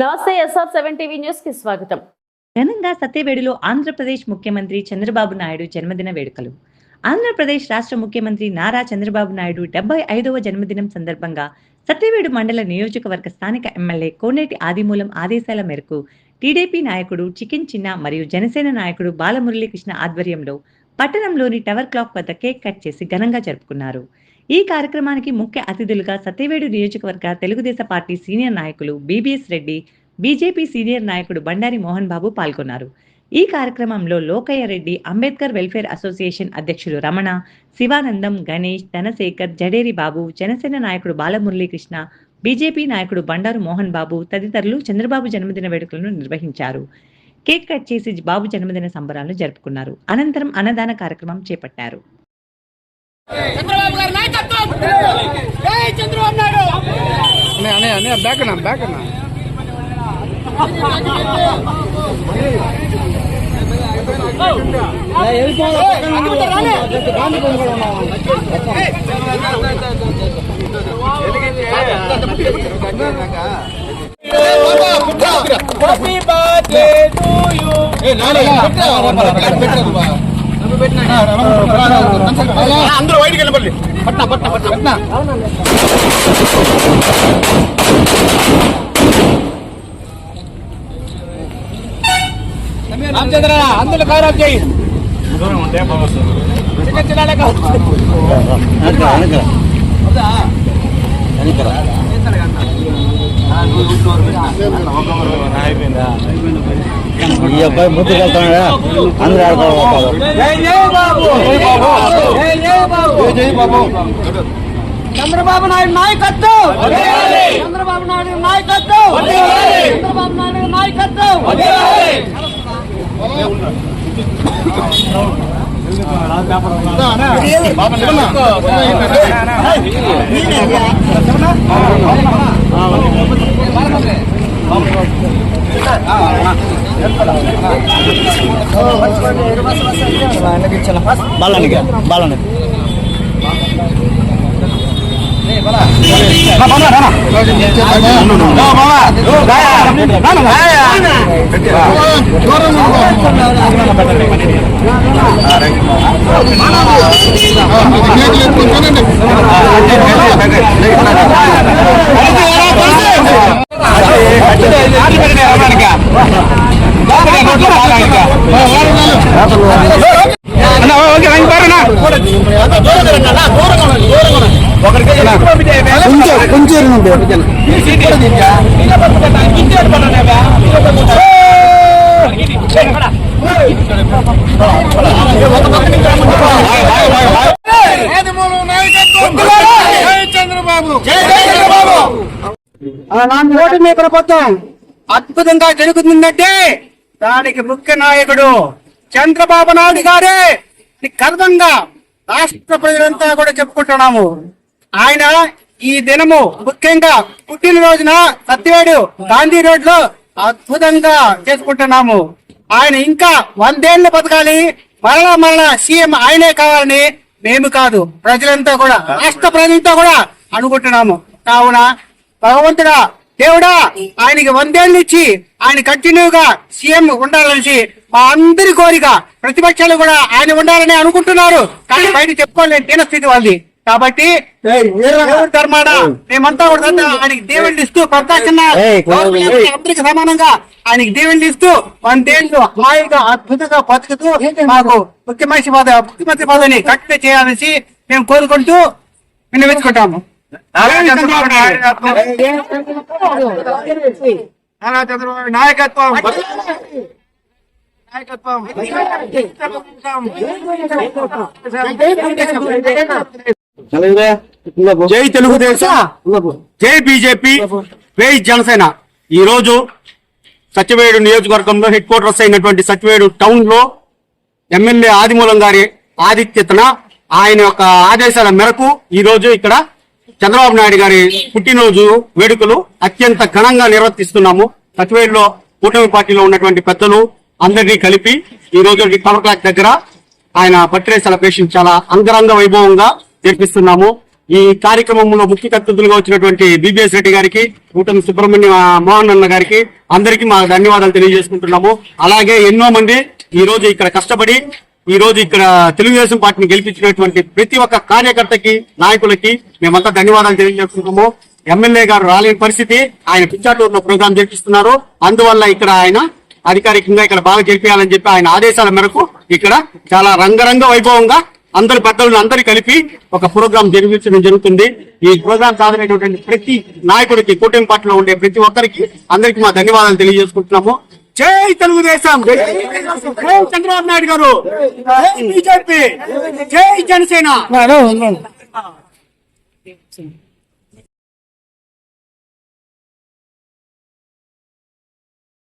నమస్తే SR seven TV న్యూస్కి స్వాగతం. ఘనంగా సత్యవేడులో ఆంధ్రప్రదేశ్ ముఖ్యమంత్రి చంద్రబాబు నాయుడు జన్మదిన వేడుకలు. ఆంధ్రప్రదేశ్ రాష్ట్ర ముఖ్యమంత్రి నారా చంద్రబాబు నాయుడు డెబ్బై ఐదవ జన్మదినం సందర్భంగా సత్యవేడు మండల నియోజకవర్గ స్థానిక ఎమ్మెల్యే కోనేటి ఆదిమూలం ఆదేశాల మేరకు టీడీపీ నాయకుడు చికెన్ చిన్న మరియు జనసేన నాయకుడు బాలమురళీకృష్ణ ఆధ్వర్యంలో పట్టణంలోని టవర్ క్లాక్ వద్ద కేక్ కట్ చేసి ఘనంగా జరుపుకున్నారు. ఈ కార్యక్రమానికి ముఖ్య అతిథులుగా సత్యవేడు నియోజకవర్గ తెలుగుదేశ పార్టీ సీనియర్ నాయకులు బీబీఎస్ రెడ్డి బీజేపీ సీనియర్ నాయకుడు బండారి మోహన్ బాబు పాల్గొన్నారు. ఈ కార్యక్రమంలో లోకయ్య రెడ్డి అంబేద్కర్ వెల్ఫేర్ అసోసియేషన్ అధ్యక్షులు రమణ శివానందం గణేష్ ధనశేఖర్ జడేరి బాబు జనసేన నాయకుడు బాలమురళీకృష్ణ బీజేపీ నాయకుడు బండారు మోహన్ బాబు తదితరులు చంద్రబాబు జన్మదిన వేడుకలను నిర్వహించారు. కేక్ కట్ చేసి బాబు జన్మదిన సంబరాలను జరుపుకున్నారు. అనంతరం అన్నదాన కార్యక్రమం చేపట్టారు. చంద్రబాబు గారి నాయకత్వం! జై చంద్రబాబు నాయుడు! అనే అనే అనే బ్యాక్ అన్న బ్యాక్ అన్న. హ్యాపీ బర్త్డే టు యు అందరూ బయటికి వెళ్ళిపోయి పట్నా పట్నా పట్నా పట్నా. రామచంద్ర అందరూ గౌరవం చేయి. చిన్న చిన్న ఈ అబ్బాయి ముందుకు వెళ్తున్నాడా? అందరూ ఆడుకోవాలి బాబు. బాబు! బాబు. చంద్రబాబు నాయుడు నాయకత్వం! చంద్రబాబు నాయుడు నాయకత్వం! చంద్రబాబు నాయుడు నాయకత్వం! బాలనికి. బాలని కొంచెం కొంచెం చంద్రబాబు ప్రభుత్వం అద్భుతంగా జరుగుతుందంటే దానికి ముఖ్య నాయకుడు చంద్రబాబు నాయుడు గారే అని గర్వంగా రాష్ట్ర ప్రజలంతా కూడా చెప్పుకుంటున్నాము. ఆయన ఈ దినము ముఖ్యంగా పుట్టినరోజున సత్యవేడు గాంధీ రోడ్లో అద్భుతంగా చేసుకుంటున్నాము. ఆయన ఇంకా వందేళ్ళు బతకాలి మరలా మరలా సీఎం ఆయనే కావాలని మేము కాదు ప్రజలంతా కూడా రాష్ట్ర ప్రజలంతా కూడా అనుకుంటున్నాము. కావున భగవంతుడా దేవుడా ఆయనకి వందేళ్ళు ఇచ్చి ఆయన కంటిన్యూగా సీఎం ఉండాలనేసి మా అందరి కోరిక ప్రతిపక్షాలు కూడా ఆయన ఉండాలని అనుకుంటున్నారు. కానీ బయట చెప్పుకోలేని దీనస్థితి వాళ్ళది. కాబట్టి మేమంతా కూడా ఆయనకి దేవుళ్ళు ఇస్తూ చిన్న అందరికి సమానంగా ఆయనకి దేవుళ్ళు ఇస్తూ వందేళ్ళు హాయిగా అద్భుతంగా బతుకుతూ మాకు ముఖ్యమంత్రి పదవి ముఖ్యమంత్రి పదవిని కట్టు చేయాలనేసి మేము కోరుకుంటూ విన్నవించుకుంటాము. చంద్రబాబు నాయకత్వం. జై తెలుగుదేశం. జై బీజేపీ. జై జనసేన. ఈ రోజు సత్యవేడు నియోజకవర్గంలో హెడ్ క్వార్టర్స్ అయినటువంటి సత్యవేడు టౌన్లో ఎమ్మెల్యే ఆదిమూలం గారి ఆదిత్యతన ఆయన యొక్క ఆదేశాల మేరకు ఈ రోజు ఇక్కడ చంద్రబాబు నాయుడు గారి పుట్టినరోజు వేడుకలు అత్యంత ఘనంగా నిర్వర్తిస్తున్నాము. సత్యవేడులో కూటమి పార్టీలో ఉన్నటువంటి పెద్దలు అందరినీ కలిపి ఈ రోజు పవర్ క్లాక్ దగ్గర ఆయన బర్త్డే సెలబ్రేషన్ చాలా అంగరంగ వైభవంగా జరిపిస్తున్నాము ఈ కార్యక్రమంలో ముఖ్య అతిథులుగా వచ్చినటువంటి బిబిఎస్ రెడ్డి గారికి కూటమి సుబ్రహ్మణ్య మోహన్ అన్న గారికి అందరికీ మా ధన్యవాదాలు తెలియజేసుకుంటున్నాము. అలాగే ఎన్నో మంది ఈ రోజు ఇక్కడ కష్టపడి ఈ రోజు ఇక్కడ తెలుగుదేశం పార్టీని గెలిపించినటువంటి ప్రతి ఒక్క కార్యకర్తకి నాయకులకి మేమంతా ధన్యవాదాలు తెలియజేసుకుంటున్నాము. ఎమ్మెల్యే గారు రాలేని పరిస్థితి ఆయన పిచ్చాటూరులో ప్రోగ్రాం జరిపిస్తున్నారు. అందువల్ల ఇక్కడ ఆయన అధికారికంగా ఇక్కడ బాగా జరిపించాలని చెప్పి ఆయన ఆదేశాల మేరకు ఇక్కడ చాలా రంగరంగ వైభవంగా అందరి పెద్దలను అందరు కలిపి ఒక ప్రోగ్రాం జరిపించడం జరుగుతుంది. ఈ ప్రోగ్రాం సాధనటువంటి ప్రతి నాయకుడికి కూటమి పార్టీలో ఉండే ప్రతి ఒక్కరికి అందరికి మా ధన్యవాదాలు తెలియజేసుకుంటున్నాము. జై తెలుగుదేశం! జై చంద్రబాబు నాయుడు గారు బీజేపీ! జై జనసేన!